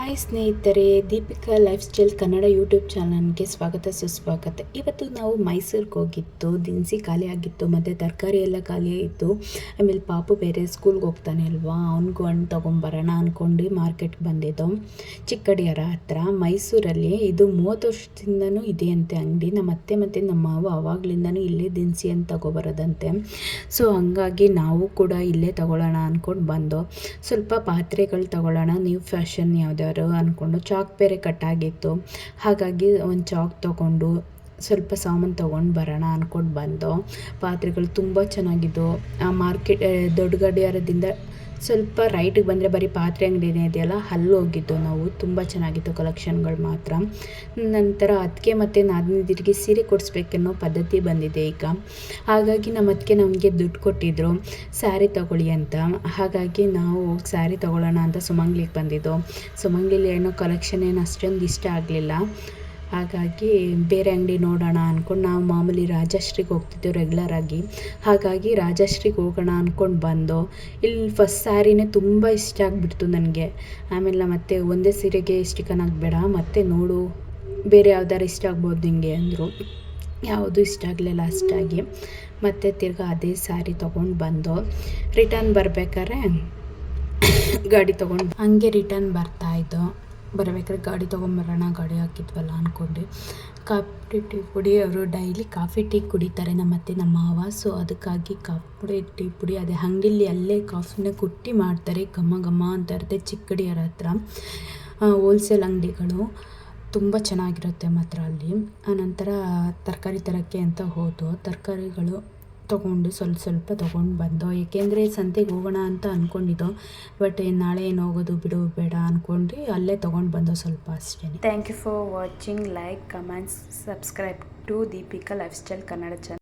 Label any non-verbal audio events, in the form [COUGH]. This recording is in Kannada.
ಹಾಯ್ ಸ್ನೇಹಿತರೆ, Deepika lifestyle Kannada YouTube ಚಾನಲ್ಗೆ ಸ್ವಾಗತ, ಸುಸ್ವಾಗತ. ಇವತ್ತು ನಾವು ಮೈಸೂರಿಗೆ ಹೋಗಿತ್ತು ದಿನಸಿ ಖಾಲಿ ಆಗಿತ್ತು, ಮತ್ತು ತರಕಾರಿ ಎಲ್ಲ ಖಾಲಿ ಆಯಿತು. ಆಮೇಲೆ ಪಾಪು ಬೇರೆ ಸ್ಕೂಲ್ಗೆ ಹೋಗ್ತಾನೆ ಅಲ್ವಾ? ಅವ್ನಿಗೂ ಹಣ್ಣು ತೊಗೊಂಬರೋಣ ಅಂದ್ಕೊಂಡು ಮಾರ್ಕೆಟ್ಗೆ ಬಂದಿದ್ದು. ಚಿಕ್ಕಡಿಯರ ಹತ್ರ, ಮೈಸೂರಲ್ಲಿ ಇದು ಮೂವತ್ತು ವರ್ಷದಿಂದನೂ ಇದೆ ಅಂತೆ ಅಂಗಡಿ. ನಮ್ಮ ಅತ್ತೆ ಮತ್ತು ನಮ್ಮ ಮಾವು ಆವಾಗಲಿಂದನೂ ಇಲ್ಲೇ ದಿನಸಿ ಅಂತ ತಗೊಬರೋದಂತೆ. ಸೊ ಹಂಗಾಗಿ ನಾವು ಕೂಡ ಇಲ್ಲೇ ತಗೊಳ್ಳೋಣ ಅಂದ್ಕೊಂಡು ಬಂದು, ಸ್ವಲ್ಪ ಪಾತ್ರೆಗಳು ತಗೊಳ್ಳೋಣ. ನ್ಯೂ ಫ್ಯಾಷನ್ ಯಾವ್ದಾದ್ರು ಅಂದ್ಕೊಂಡು ಚಾಕ್ ಬೇರೆ ಕಟ್ಟಾಗಿತ್ತು ಹಾಗಾಗಿ ಒಂದು ಚಾಕ್ ತೊಗೊಂಡು ಸ್ವಲ್ಪ ಸಾಮಾನು ತೊಗೊಂಡು ಬರೋಣ ಅಂದ್ಕೊಂಡು ಬಂದೋ. ಪಾತ್ರೆಗಳು ತುಂಬ ಚೆನ್ನಾಗಿದ್ದವು ಆ ಮಾರ್ಕೆಟ್ ದೊಡ್ಡ ಗಡಿಯಾರದಿಂದ ಸ್ವಲ್ಪ ರೈಟಿಗೆ ಬಂದರೆ ಬರೀ ಪಾತ್ರೆ ಅಂಗಡಿನೇ ಇದೆಯಲ್ಲ, ಅಲ್ಲಿ ಹೋಗಿದ್ದು ನಾವು. ತುಂಬ ಚೆನ್ನಾಗಿತ್ತು ಕಲೆಕ್ಷನ್ಗಳು ಮಾತ್ರ. ನಂತರ ಅದಕ್ಕೆ ಮತ್ತು ನಾದಿನಿದಿರಿಗೆ ಸೀರೆ ಕೊಡಿಸ್ಬೇಕನ್ನೋ ಪದ್ಧತಿ ಬಂದಿದೆ ಈಗ. ಹಾಗಾಗಿ ನಮ್ಮ ಅದಕ್ಕೆ ನಮಗೆ ದುಡ್ಡು ಕೊಟ್ಟಿದ್ದರು ಸ್ಯಾರಿ ತಗೊಳ್ಳಿ ಅಂತ. ಹಾಗಾಗಿ ನಾವು ಸ್ಯಾರಿ ತೊಗೊಳ್ಳೋಣ ಅಂತ ಸುಮಂಗ್ಲಿಗೆ ಬಂದಿದ್ದು. ಸುಮಂಗ್ಲಿಲಿ ಏನೋ ಕಲೆಕ್ಷನ್ ಏನು ಅಷ್ಟೊಂದು ಇಷ್ಟ ಆಗಲಿಲ್ಲ. ಹಾಗಾಗಿ ಬೇರೆ ಅಂಗಡಿ ನೋಡೋಣ ಅಂದ್ಕೊಂಡು ನಾವು ಮಾಮೂಲಿ ರಾಜಶ್ರೀಗೆ ಹೋಗ್ತಿದ್ದೆವು ರೆಗ್ಯುಲರಾಗಿ ಹಾಗಾಗಿ ರಾಜಶ್ರೀಗೆ ಹೋಗೋಣ ಅಂದ್ಕೊಂಡು ಬಂದು ಇಲ್ಲಿ ಫಸ್ಟ್ ಸ್ಯಾರಿನೇ ತುಂಬ ಇಷ್ಟ ಆಗಿಬಿಡ್ತು ನನಗೆ. ಆಮೇಲೆ ಮತ್ತೆ ಒಂದೇ ಸೀರೆಗೆ ಇಷ್ಟಕ್ಕನ ಆಗಬೇಡ, ಮತ್ತೆ ನೋಡು, ಬೇರೆ ಯಾವ್ದಾರು ಇಷ್ಟ ಆಗ್ಬೋದು ನಿಂಗೆ ಅಂದರು. ಯಾವುದು ಇಷ್ಟ ಆಗಲಿಲ್ಲ ಅಷ್ಟಾಗಿ ಮತ್ತು ತಿರ್ಗಾ ಅದೇ ಸ್ಯಾರಿ ತೊಗೊಂಡು ಬಂದು ರಿಟರ್ನ್ ಬರ್ಬೇಕಾದ್ರೆ [COUGHS] ಗಾಡಿ ತೊಗೊಂಡು ಹಂಗೆ ರಿಟರ್ನ್ ಬರ್ತಾಯಿದ್ದು ಬರಬೇಕಾದ್ರೆ ಗಾಡಿ ತೊಗೊಂಬರೋಣ, ಗಾಡಿ ಹಾಕಿದ್ವಲ್ಲ ಅಂದ್ಕೊಂಡು ಕಾಫಿ ಟೀ ಪುಡಿ ಅವರು ಡೈಲಿ ಕಾಫಿ ಟೀ ಕುಡಿತಾರೆ ನಮ್ಮ ಅತ್ತೆ, ನಮ್ಮ ಮಾವ. ಅದಕ್ಕಾಗಿ ಕಾಫಿ ಟೀ ಪುಡಿ ಅದೇ ಅಂಗಡಿಲಿ ಅಲ್ಲೇ ಕಾಫಿನ ಕುಟ್ಟಿ ಮಾಡ್ತಾರೆ, ಘಮ ಘಮ ಅಂತ ಇರುತ್ತೆ ಚಿಕ್ಕಡಿಯರ ಹತ್ರ. ಹೋಲ್ಸೇಲ್ ಅಂಗಡಿಗಳು ತುಂಬ ಚೆನ್ನಾಗಿರುತ್ತೆ ಮಾತ್ರ ಅಲ್ಲಿ. ಆನಂತರ ತರಕಾರಿ ತರೋಕ್ಕೆ ಅಂತ ಹೋದು, ತರಕಾರಿಗಳು ತೊಗೊಂಡು ಸ್ವಲ್ಪ ಸ್ವಲ್ಪ ತೊಗೊಂಡು ಬಂದೋ. ಏಕೆಂದರೆ ಸಂತೆಗೆ ಹೋಗೋಣ ಅಂತ ಅಂದ್ಕೊಂಡಿದ್ದೋ ಬಟ್ ನಾಳೆ ಏನು ಹೋಗೋದು ಬಿಡು, ಬೇಡ. ಅಂದ್ಕೊಂಡು ಅಲ್ಲೇ ತೊಗೊಂಡು ಬಂದೋ ಸ್ವಲ್ಪ ಅಷ್ಟೇ thank you for watching like comments subscribe to Deepika lifestyle Kannada channel